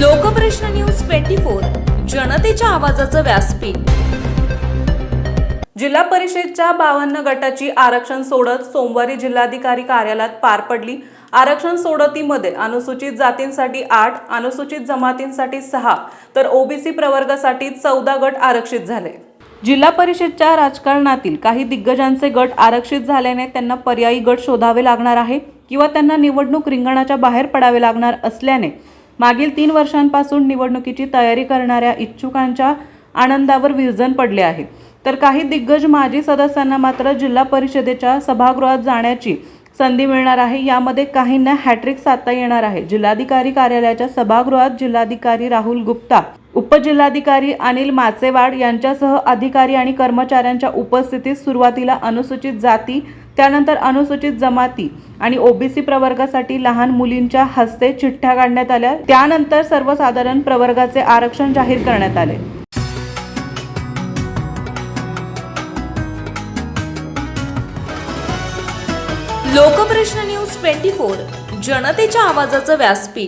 Lokprashna news twenty four जनतेच्या आवाजाचं व्यासपीठ. जिल्हा परिषदच्या बावन्न गटाची आरक्षण सोडत सोमवारी जिल्हाधिकारी कार्यालयात पार पडली. आरक्षण सोडतीमध्ये अनुसूचित जातींसाठी आठ अनुसूचित जमातींसाठी सहा तर ओबीसी प्रवर्गासाठी चौदा गट आरक्षित झाले. जिल्हा परिषदच्या राजकारणातील काही दिग्गजांचे गट आरक्षित झाल्याने त्यांना पर्यायी गट शोधावे लागणार आहे किंवा त्यांना निवडणूक रिंगणाच्या बाहेर पडावे लागणार असल्याने मागील तीन वर्षांपासून निवडणुकीची तयारी करणाऱ्या इच्छुकांच्या आनंदावर विरजन पडले आहे. तर काही दिग्गज माजी सदस्यांना मात्र जिल्हा परिषदेच्या सभागृहात जाण्याची संधी मिळणार आहे. यामध्ये काहींना हॅट्रिक साधता येणार आहे. जिल्हाधिकारी कार्यालयाच्या सभागृहात जिल्हाधिकारी राहुल गुप्ता उपजिल्हाधिकारी अनिल माचेवाड यांच्यासह अधिकारी आणि कर्मचाऱ्यांच्या उपस्थितीत सुरुवातीला अनुसूचित जाती त्यानंतर अनुसूचित जमाती आणि ओबीसी प्रवर्गासाठी लहान मुलींच्या हस्ते चिठ्ठ्या काढण्यात आल्या. त्यानंतर सर्वसाधारण प्रवर्गाचे आरक्षण जाहीर करण्यात आले. लोकप्रश्न न्यूज ट्वेंटी फोर जनतेच्या आवाजाचं व्यासपीठ.